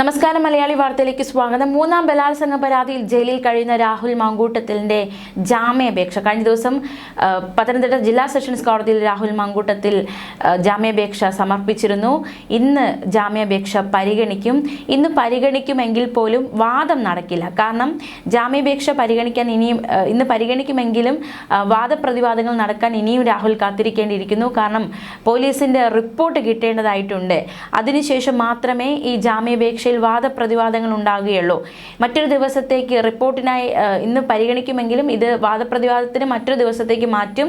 നമസ്കാരം മലയാളി വാർത്തയിലേക്ക് സ്വാഗതം. മൂന്നാം ബലാത്സംഗ പരാതിയിൽ ജയിലിൽ കഴിയുന്ന രാഹുൽ മാങ്കൂട്ടത്തിലിന്റെ ജാമ്യാപേക്ഷ. കഴിഞ്ഞ ദിവസം പത്തനംതിട്ട ജില്ലാ സെഷൻസ് കോടതിയിൽ രാഹുൽ മാങ്കൂട്ടത്തിൽ ജാമ്യാപേക്ഷ സമർപ്പിച്ചിരുന്നു. ഇന്ന് ജാമ്യാപേക്ഷ പരിഗണിക്കും. ഇന്ന് പരിഗണിക്കുമെങ്കിൽ പോലും വാദം നടക്കില്ല. കാരണം ജാമ്യാപേക്ഷ പരിഗണിക്കാൻ ഇനിയും ഇന്ന് പരിഗണിക്കുമെങ്കിലും വാദപ്രതിവാദങ്ങൾ നടക്കാൻ ഇനിയും രാഹുൽ കാത്തിരിക്കേണ്ടിയിരിക്കുന്നു. കാരണം പോലീസിന്റെ റിപ്പോർട്ട് കിട്ടേണ്ടതായിട്ടുണ്ട്. അതിനുശേഷം മാത്രമേ ഈ ജാമ്യാപേക്ഷയിൽ വാദപ്രതിവാദങ്ങൾ ഉണ്ടാകുകയുള്ളൂ. മറ്റൊരു ദിവസത്തേക്ക് റിപ്പോർട്ടിനായി ഇന്ന് പരിഗണിക്കുമെങ്കിലും ഇത് വാദപ്രതിവാദത്തിന് മറ്റൊരു ദിവസത്തേക്ക് മാറ്റും.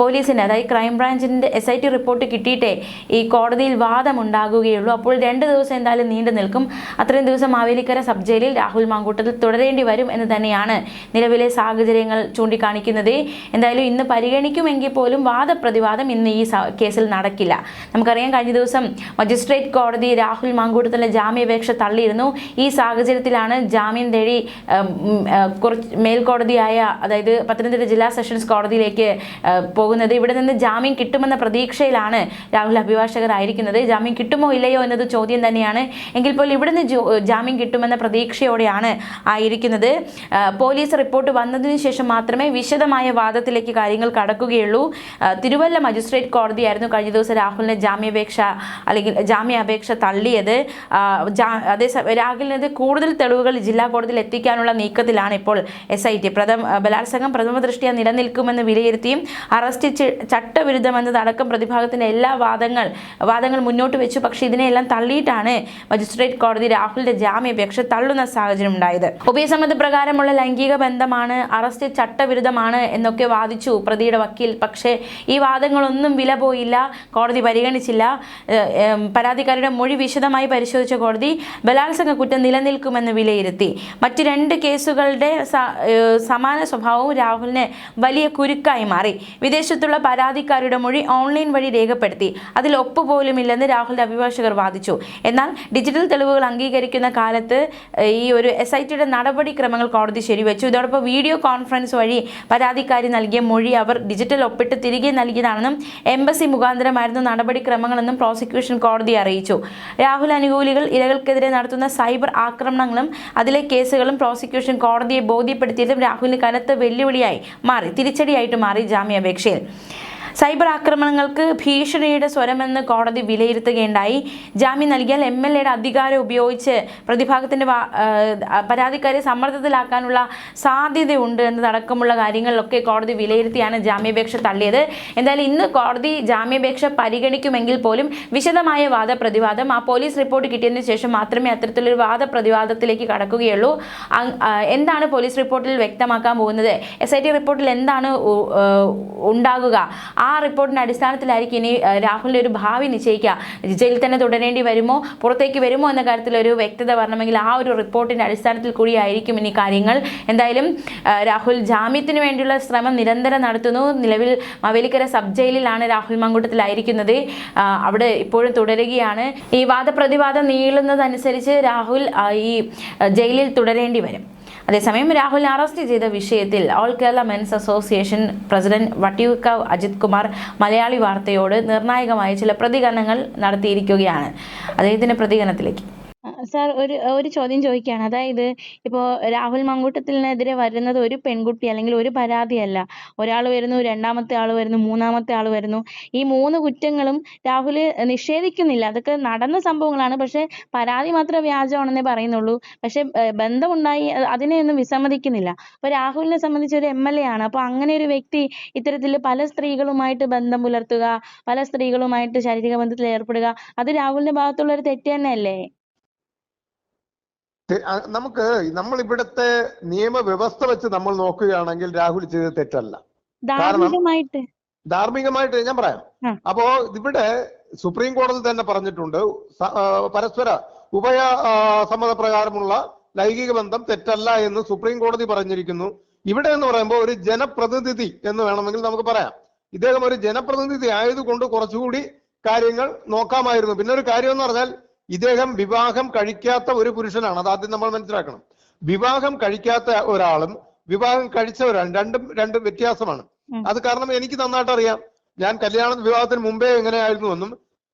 പോലീസിന് അതായത് ക്രൈംബ്രാഞ്ചിന്റെ എസ് ഐ ടി റിപ്പോർട്ട് കിട്ടിയിട്ടേ ഈ കോടതിയിൽ വാദം ഉണ്ടാകുകയുള്ളൂ അപ്പോൾ രണ്ട് ദിവസം എന്തായാലും നീണ്ടു നിൽക്കും. അത്രയും ദിവസം മാവേലിക്കര സബ് ജയിലിൽ രാഹുൽ മാങ്കൂട്ടത്തിൽ തുടരേണ്ടി വരും എന്ന് തന്നെയാണ് നിലവിലെ സാഹചര്യങ്ങൾ ചൂണ്ടിക്കാണിക്കുന്നത്. എന്തായാലും ഇന്ന് പരിഗണിക്കുമെങ്കിൽ പോലും വാദപ്രതിവാദം ഇന്ന് ഈ കേസിൽ നടക്കില്ല. നമുക്കറിയാം കഴിഞ്ഞ ദിവസം മജിസ്ട്രേറ്റ് കോടതി രാഹുൽ മാങ്കൂട്ടത്തിലെ ജാമ്യാപേക്ഷ തള്ളിയിരുന്നു. ഈ സാഹചര്യത്തിലാണ് ജാമ്യം തേടി കുറച്ച് മേൽക്കോടതിയായ അതായത് പത്തനംതിട്ട ജില്ലാ സെഷൻസ് കോടതിയിലേക്ക് പോകുന്നത്. ഇവിടെ നിന്ന് ജാമ്യം കിട്ടുമെന്ന പ്രതീക്ഷയിലാണ് രാഹുൽ അഭിഭാഷകരായിരിക്കുന്നത് ജാമ്യം കിട്ടുമോ ഇല്ലയോ എന്നത് ചോദ്യം തന്നെയാണ്. എങ്കിൽ പോലും ഇവിടുന്ന് ജാമ്യം കിട്ടുമെന്ന പ്രതീക്ഷയോടെയാണ് ആയിരിക്കുന്നത്. പോലീസ് റിപ്പോർട്ട് വന്നതിന് ശേഷം മാത്രമേ വിശദമായ വാദത്തിലേക്ക് കാര്യങ്ങൾ കടക്കുകയുള്ളൂ. തിരുവല്ല മജിസ്ട്രേറ്റ് കോടതിയായിരുന്നു കഴിഞ്ഞ ദിവസം രാഹുലിന് ജാമ്യാപേക്ഷ അല്ലെങ്കിൽ ജാമ്യാപേക്ഷ തള്ളിയത്. അതേസമയം രാഹുലിനത് കൂടുതൽ തെളിവുകൾ ജില്ലാ കോടതിയിൽ എത്തിക്കാനുള്ള നീക്കത്തിലാണ് ഇപ്പോൾ എസ് ഐ ടി പ്രഥമ ബലാത്സംഗം പ്രഥമ ദൃഷ്ടിയ നിലനിൽക്കുമെന്ന് വിലയിരുത്തിയും അറസ്റ്റ് ചട്ടവിരുദ്ധമെന്നതടക്കം പ്രതിഭാഗത്തിന്റെ എല്ലാ വാദങ്ങൾ വാദങ്ങൾ മുന്നോട്ട് വെച്ചു. പക്ഷേ ഇതിനെല്ലാം തള്ളിയിട്ടാണ് മജിസ്ട്രേറ്റ് കോടതി രാഹുലിന്റെ ജാമ്യാപേക്ഷ തള്ളുന്ന സാഹചര്യം ഉണ്ടായത്. ഉഭയസമ്മത പ്രകാരമുള്ള ലൈംഗിക ബന്ധമാണ് അറസ്റ്റ് ചട്ടവിരുദ്ധമാണ് എന്നൊക്കെ വാദിച്ചു പ്രതിയുടെ വക്കീൽ. പക്ഷേ ഈ വാദങ്ങളൊന്നും വില പോയില്ല കോടതി പരിഗണിച്ചില്ല. പരാതിക്കാരുടെ മൊഴി വിശദമായി പരിശോധിച്ച കോടതി ബലാത്സംഗ കുറ്റം നിലനിൽക്കുമെന്ന് വിലയിരുത്തി. മറ്റ് രണ്ട് കേസുകളുടെ സമാന സ്വഭാവവും രാഹുലിന് വലിയ കുരുക്കായി മാറി. വിദേശത്തുള്ള പരാതിക്കാരുടെ മൊഴി ഓൺലൈൻ വഴി രേഖപ്പെടുത്തി. അതിൽ ഒപ്പ് ഒപ്പുപോലുമില്ലെന്ന് രാഹുലിന്റെ അഭിഭാഷകർ വാദിച്ചു. എന്നാൽ ഡിജിറ്റൽ തെളിവുകൾ അംഗീകരിക്കുന്ന കാലത്ത് ഈ ഒരു എസ് ഐ ടിയുടെ നടപടിക്രമങ്ങൾ കോടതി ശരിവെച്ചു. ഇതോടൊപ്പം വീഡിയോ കോൺഫറൻസ് വഴി പരാതിക്കാരി നൽകിയ മൊഴി അവർ ഡിജിറ്റൽ ഒപ്പിട്ട് തിരികെ നൽകിയതാണെന്നും എംബസി മുഖാന്തരമായിരുന്നു നടപടിക്രമങ്ങളെന്നും പ്രോസിക്യൂഷൻ കോടതി അറിയിച്ചു. രാഹുൽ അനുകൂലികൾ ഇരകൾക്കെതിരെ നടത്തുന്ന സൈബർ ആക്രമണങ്ങളും അതിലെ കേസുകളും പ്രോസിക്യൂഷൻ കോടതിയെ ബോധ്യപ്പെടുത്തിയതും രാഹുലിന് കനത്ത വെല്ലുവിളിയായി മാറി തിരിച്ചടിയായിട്ട് മാറി ജാമ്യാപേക്ഷയിൽ. സൈബർ ആക്രമണങ്ങൾക്ക് ഭീഷണിയുടെ സ്വരമെന്ന് കോടതി വിലയിരുത്തുകയുണ്ടായി. ജാമ്യം നൽകിയാൽ എം എൽ എയുടെ അധികാരം ഉപയോഗിച്ച് പ്രതിഭാഗത്തിന്റെ പരാതിക്കാരെ സമ്മർദ്ദത്തിലാക്കാനുള്ള സാധ്യതയുണ്ട് എന്നതടക്കമുള്ള കാര്യങ്ങളിലൊക്കെ കോടതി വിലയിരുത്തിയാണ് ജാമ്യാപേക്ഷ തള്ളിയത്. എന്തായാലും ഇന്ന് കോടതി ജാമ്യാപേക്ഷ പരിഗണിക്കുമെങ്കിൽ പോലും വിശദമായ വാദപ്രതിവാദം ആ പോലീസ് റിപ്പോർട്ട് കിട്ടിയതിന് ശേഷം മാത്രമേ അത്തരത്തിലൊരു വാദപ്രതിവാദത്തിലേക്ക് കടക്കുകയുള്ളൂ. എന്താണ് പോലീസ് റിപ്പോർട്ടിൽ വ്യക്തമാക്കാൻ പോകുന്നത്? എസ് ഐ ടി റിപ്പോർട്ടിൽ എന്താണ് ഉണ്ടാകുക? ആ റിപ്പോർട്ടിന്റെ അടിസ്ഥാനത്തിലായിരിക്കും ഇനി രാഹുലിന്റെ ഒരു ഭാവി നിശ്ചയിക്കുക. ജയിലിൽ തന്നെ തുടരേണ്ടി വരുമോ? പുറത്തേക്ക് വരുമോ എന്ന കാര്യത്തിൽ ഒരു വ്യക്തത വരണമെങ്കിൽ ആ ഒരു റിപ്പോർട്ടിന്റെ അടിസ്ഥാനത്തിൽ കൂടിയായിരിക്കും ഇനി കാര്യങ്ങൾ. എന്തായാലും രാഹുൽ ജാമ്യത്തിന് വേണ്ടിയുള്ള ശ്രമം നിരന്തരം നടത്തുന്നു. നിലവിൽ മവേലിക്കര സബ് ജയിലിലാണ് രാഹുൽ മങ്കൂട്ടത്തിലായിരിക്കുന്നത്. അവിടെ ഇപ്പോഴും തുടരുകയാണ്. ഈ വാദപ്രതിവാദം നീളുന്നതനുസരിച്ച് രാഹുൽ ഈ ജയിലിൽ തുടരേണ്ടി വരും. അതേസമയം രാഹുൽ അറസ്റ്റ് ചെയ്ത വിഷയത്തിൽ all Kerala men's association president Vattiyoorkavu Ajith Kumar Malayali വാർത്തയോട് നിർണായകമായ ചില പ്രതികരണങ്ങൾ നടത്തിയിരിക്കുകയാണ്. അദ്ദേഹത്തിന്റെ പ്രതികരണത്തിലേക്ക്. സാർ ഒരു ഒരു ചോദ്യം ചോദിക്കുകയാണ് അതായത് ഇപ്പോൾ രാഹുൽ മങ്കൂട്ടത്തിനെതിരെ വരുന്നത് ഒരു പെൺകുട്ടി അല്ലെങ്കിൽ ഒരു പരാതിയല്ല. ഒരാൾ വരുന്നു രണ്ടാമത്തെ ആൾ വരുന്നു മൂന്നാമത്തെ ആൾ വരുന്നു. ഈ മൂന്ന് കുറ്റങ്ങളും രാഹുൽ നിഷേധിക്കുന്നില്ല. അതൊക്കെ നടന്ന സംഭവങ്ങളാണ്. പക്ഷെ പരാതി മാത്രം വ്യാജമാണെന്നേ പറയുന്നുള്ളൂ. പക്ഷെ ബന്ധമുണ്ടായി അതിനെ അതിനെയൊന്നും വിസമ്മതിക്കുന്നില്ല. അപ്പൊ രാഹുലിനെ സംബന്ധിച്ച് ഒരു എം എൽ എ ആണ്. അപ്പോൾ അങ്ങനെ ഒരു വ്യക്തി ഇത്തരത്തിൽ പല സ്ത്രീകളുമായിട്ട് ബന്ധം പുലർത്തുക പല സ്ത്രീകളുമായിട്ട് ശാരീരിക ബന്ധത്തിൽ ഏർപ്പെടുക അത് രാഹുലിന്റെ ഭാഗത്തുള്ള ഒരു തെറ്റ് തന്നെയല്ലേ? നമുക്ക് നമ്മൾ ഇവിടുത്തെ നിയമവ്യവസ്ഥ വെച്ച് നമ്മൾ നോക്കുകയാണെങ്കിൽ രാഹുൽ ചെയ്തത് തെറ്റല്ല. ധാർമ്മികമായിട്ട്. ധാർമ്മികമായിട്ട് ഞാൻ പറയാം. അപ്പോ ഇവിടെ സുപ്രീം കോടതി തന്നെ പറഞ്ഞിട്ടുണ്ട് പരസ്പര ഉഭയ സമ്മത പ്രകാരമുള്ള ലൈംഗിക ബന്ധം തെറ്റല്ല എന്ന് സുപ്രീം കോടതി പറഞ്ഞിരിക്കുന്നു. ഇവിടെ എന്ന് പറയുമ്പോൾ ഒരു ജനപ്രതിനിധി എന്ന് വേണമെങ്കിൽ നമുക്ക് പറയാം. ഇദ്ദേഹം ഒരു ജനപ്രതിനിധി ആയതുകൊണ്ട് കുറച്ചുകൂടി കാര്യങ്ങൾ നോക്കാമായിരുന്നു. പിന്നെ ഒരു കാര്യം എന്ന് പറഞ്ഞാൽ ഇദ്ദേഹം വിവാഹം കഴിക്കാത്ത ഒരു പുരുഷനാണ്. അത് ആദ്യം നമ്മൾ മനസ്സിലാക്കണം. വിവാഹം കഴിക്കാത്ത ഒരാളും വിവാഹം കഴിച്ച ഒരാളും രണ്ടും രണ്ടും വ്യത്യാസമാണ്. അത് കാരണം എനിക്ക് നന്നായിട്ട് അറിയാം. ഞാൻ കല്യാണ വിവാഹത്തിന് മുമ്പേ എങ്ങനെയായിരുന്നു എന്നും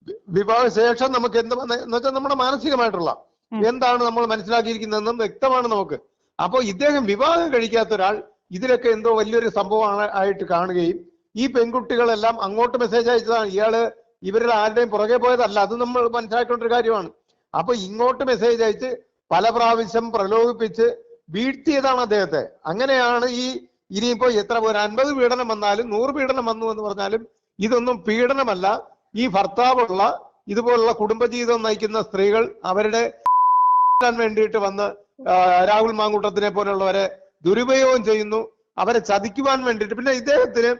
വിവാഹശേഷം വിവാഹ ശേഷം നമുക്ക് എന്ത് എന്ന് വെച്ചാൽ നമ്മുടെ മാനസികമായിട്ടുള്ള എന്താണ് നമ്മൾ മനസ്സിലാക്കിയിരിക്കുന്നതെന്നും വ്യക്തമാണ് നമുക്ക്. അപ്പോൾ ഇദ്ദേഹം വിവാഹം കഴിക്കാത്ത ഒരാൾ ഇതിലൊക്കെ എന്തോ വലിയൊരു സംഭവമാണ് ആയിട്ട് കാണുകയും ഈ പെൺകുട്ടികളെല്ലാം അങ്ങോട്ട് മെസ്സേജ് അയച്ചതാണ്. ഇയാൾ ഇവരിൽ ആരുടെയും പുറകെ പോയതല്ല. അത് നമ്മൾ മനസ്സിലാക്കേണ്ട ഒരു കാര്യമാണ്. അപ്പൊ ഇങ്ങോട്ട് മെസ്സേജ് അയച്ച് പല പ്രാവശ്യം പ്രലോഭിപ്പിച്ച് വീഴ്ത്തിയതാണ് അദ്ദേഹത്തെ. അങ്ങനെയാണ് ഈ ഇനിയിപ്പോ എത്ര ഒരു അൻപത് പീഡനം വന്നാലും നൂറ് പീഡനം വന്നു എന്ന് പറഞ്ഞാലും ഇതൊന്നും പീഡനമല്ല. ഈ ഭർത്താവുള്ള ഇതുപോലുള്ള കുടുംബജീവിതം നയിക്കുന്ന സ്ത്രീകൾ അവരുടെ വേണ്ടിയിട്ട് വന്ന് രാഹുൽ മാങ്കൂട്ടത്തിനെ പോലുള്ളവരെ ദുരുപയോഗം ചെയ്യുന്നു. അവരെ ചതിക്കുവാൻ വേണ്ടിയിട്ട്. പിന്നെ ഇദ്ദേഹത്തിന്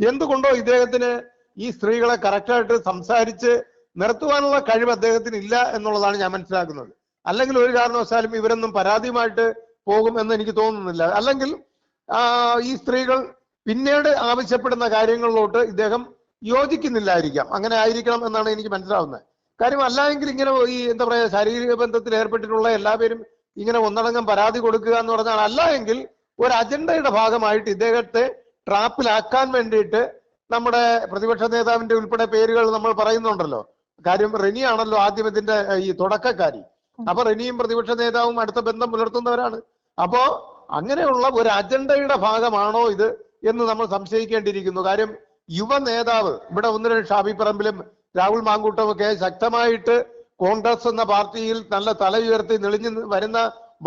എന്തുകൊണ്ടോ ഇദ്ദേഹത്തിന് ഈ സ്ത്രീകളെ കറക്റ്റായിട്ട് സംസാരിച്ച് നിർത്തുവാനുള്ള കഴിവ് അദ്ദേഹത്തിന് ഇല്ല എന്നുള്ളതാണ് ഞാൻ മനസ്സിലാക്കുന്നത്. അല്ലെങ്കിൽ ഒരു കാരണവശാലും ഇവരൊന്നും പരാതിയുമായിട്ട് പോകും എന്ന് എനിക്ക് തോന്നുന്നില്ല. അല്ലെങ്കിൽ ഈ സ്ത്രീകൾ പിന്നീട് ആവശ്യപ്പെടുന്ന കാര്യങ്ങളിലോട്ട് ഇദ്ദേഹം യോജിക്കുന്നില്ലായിരിക്കാം. അങ്ങനെ ആയിരിക്കണം എന്നാണ് എനിക്ക് മനസ്സിലാവുന്നത്. കാര്യം അല്ലായെങ്കിൽ ഇങ്ങനെ ഈ എന്താ പറയാ ശാരീരിക ബന്ധത്തിൽ ഏർപ്പെട്ടിട്ടുള്ള എല്ലാവരും ഇങ്ങനെ ഒന്നടങ്കം പരാതി കൊടുക്കുക എന്ന് പറഞ്ഞാൽ അല്ല എങ്കിൽ ഒരു അജണ്ടയുടെ ഭാഗമായിട്ട് ഇദ്ദേഹത്തെ ട്രാപ്പിലാക്കാൻ വേണ്ടിയിട്ട് നമ്മുടെ പ്രതിപക്ഷ നേതാവിന്റെ ഉൾപ്പെടെ പേരുകൾ നമ്മൾ പറയുന്നുണ്ടല്ലോ. കാര്യം റെനിയാണല്ലോ ആദ്യം ഇതിന്റെ ഈ തുടക്കക്കാരി. അപ്പൊ റെനിയും പ്രതിപക്ഷ നേതാവും അടുത്ത ബന്ധം പുലർത്തുന്നവരാണ്. അപ്പോ അങ്ങനെയുള്ള ഒരു അജണ്ടയുടെ ഭാഗമാണോ ഇത് എന്ന് നമ്മൾ സംശയിക്കേണ്ടിയിരിക്കുന്നു. കാര്യം യുവ നേതാവ് ഇവിടെ ഒന്ന് രണ്ട് ഷാബി പറമ്പിലും രാഹുൽ മാങ്കൂട്ടും ഒക്കെ ശക്തമായിട്ട് കോൺഗ്രസ് എന്ന പാർട്ടിയിൽ നല്ല തല ഉയർത്തി നെളിഞ്ഞു വരുന്ന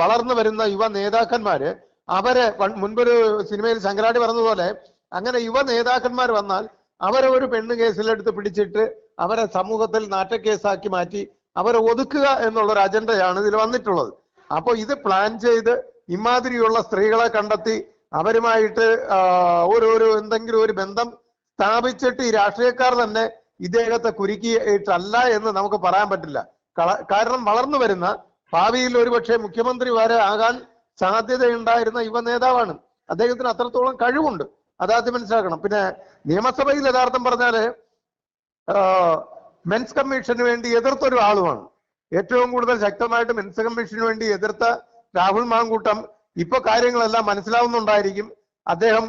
വളർന്നു വരുന്ന യുവ നേതാക്കന്മാര് അവരെ മുൻപൊരു സിനിമയിൽ ശങ്കരാടി പറഞ്ഞതുപോലെ അങ്ങനെ യുവ നേതാക്കന്മാർ വന്നാൽ അവരെ ഒരു പെണ്ണ് കേസിലെടുത്ത് പിടിച്ചിട്ട് അവരെ സമൂഹത്തിൽ നാറ്റക്കേസാക്കി മാറ്റി അവരെ ഒതുക്കുക എന്നുള്ള ഒരു അജണ്ടയാണ് ഇതിൽ വന്നിട്ടുള്ളത്. അപ്പോൾ ഇത് പ്ലാൻ ചെയ്ത് ഇമാതിരിയുള്ള സ്ത്രീകളെ കണ്ടെത്തി അവരുമായിട്ട് ഒരു ഒരു എന്തെങ്കിലും ഒരു ബന്ധം സ്ഥാപിച്ചിട്ട് ഈ രാഷ്ട്രീയക്കാർ തന്നെ ഇദ്ദേഹത്തെ കുരുക്കിയിട്ടല്ല എന്ന് നമുക്ക് പറയാൻ പറ്റില്ല. കാരണം വളർന്നു വരുന്ന ഭാവിയിൽ ഒരുപക്ഷെ മുഖ്യമന്ത്രി വരെ ആകാൻ സാധ്യതയുണ്ടായിരുന്ന യുവ നേതാവാണ്. അദ്ദേഹത്തിന് അത്രത്തോളം കഴിവുണ്ട്. അതാദ്യം മനസ്സിലാക്കണം. പിന്നെ നിയമസഭയിൽ യഥാർത്ഥം പറഞ്ഞാൽ മെൻസ് കമ്മീഷന് വേണ്ടി എതിർത്തൊരു ആളുമാണ്. ഏറ്റവും കൂടുതൽ ശക്തമായിട്ട് മെൻസ് കമ്മീഷന് വേണ്ടി എതിർത്ത രാഹുൽ മാങ്കൂട്ടം ഇപ്പൊ കാര്യങ്ങളെല്ലാം മനസ്സിലാവുന്നുണ്ടായിരിക്കും. അദ്ദേഹം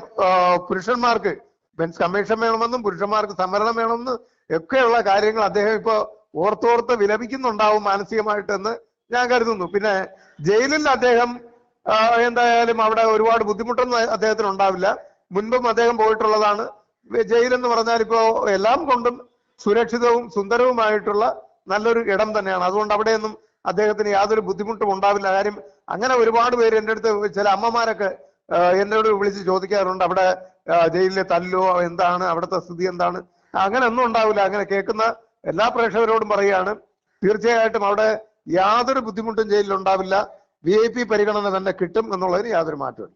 പുരുഷന്മാർക്ക് മെൻസ് കമ്മീഷൻ വേണമെന്നും പുരുഷന്മാർക്ക് സംവരണം വേണമെന്നും ഒക്കെയുള്ള കാര്യങ്ങൾ അദ്ദേഹം ഇപ്പോ ഓർത്തോർത്ത് വിലപിക്കുന്നുണ്ടാവും മാനസികമായിട്ടെന്ന് ഞാൻ കരുതുന്നു. പിന്നെ ജയിലിൽ അദ്ദേഹം എന്തായാലും അവിടെ ഒരുപാട് ബുദ്ധിമുട്ടൊന്നും അദ്ദേഹത്തിന് ഉണ്ടാവില്ല. മുൻപും അദ്ദേഹം പോയിട്ടുള്ളതാണ്. ജയിൽ എന്ന് പറഞ്ഞാൽ ഇപ്പോ എല്ലാം കൊണ്ടും സുരക്ഷിതവും സുന്ദരവുമായിട്ടുള്ള നല്ലൊരു ഇടം തന്നെയാണ്. അതുകൊണ്ട് അവിടെയൊന്നും അദ്ദേഹത്തിന് യാതൊരു ബുദ്ധിമുട്ടും ഉണ്ടാവില്ല. കാര്യം അങ്ങനെ ഒരുപാട് പേര് എന്റെ അടുത്ത് ചില അമ്മമാരൊക്കെ എന്നോട് വിളിച്ച് ചോദിക്കാറുണ്ട്. അവിടെ ജയിലിലെ തല്ലോ എന്താണ് അവിടുത്തെ സ്ഥിതി എന്താണ്? അങ്ങനെ ഒന്നും ഉണ്ടാവില്ല. അങ്ങനെ കേൾക്കുന്ന എല്ലാ പ്രേക്ഷകരോടും പറയുകയാണ്. തീർച്ചയായിട്ടും അവിടെ യാതൊരു ബുദ്ധിമുട്ടും ജയിലിൽ ഉണ്ടാവില്ല. വി ഐ പി പരിഗണന തന്നെ കിട്ടും എന്നുള്ളതിന് യാതൊരു മാറ്റമില്ല